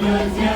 Yeah.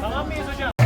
Tamam mıyız hocam?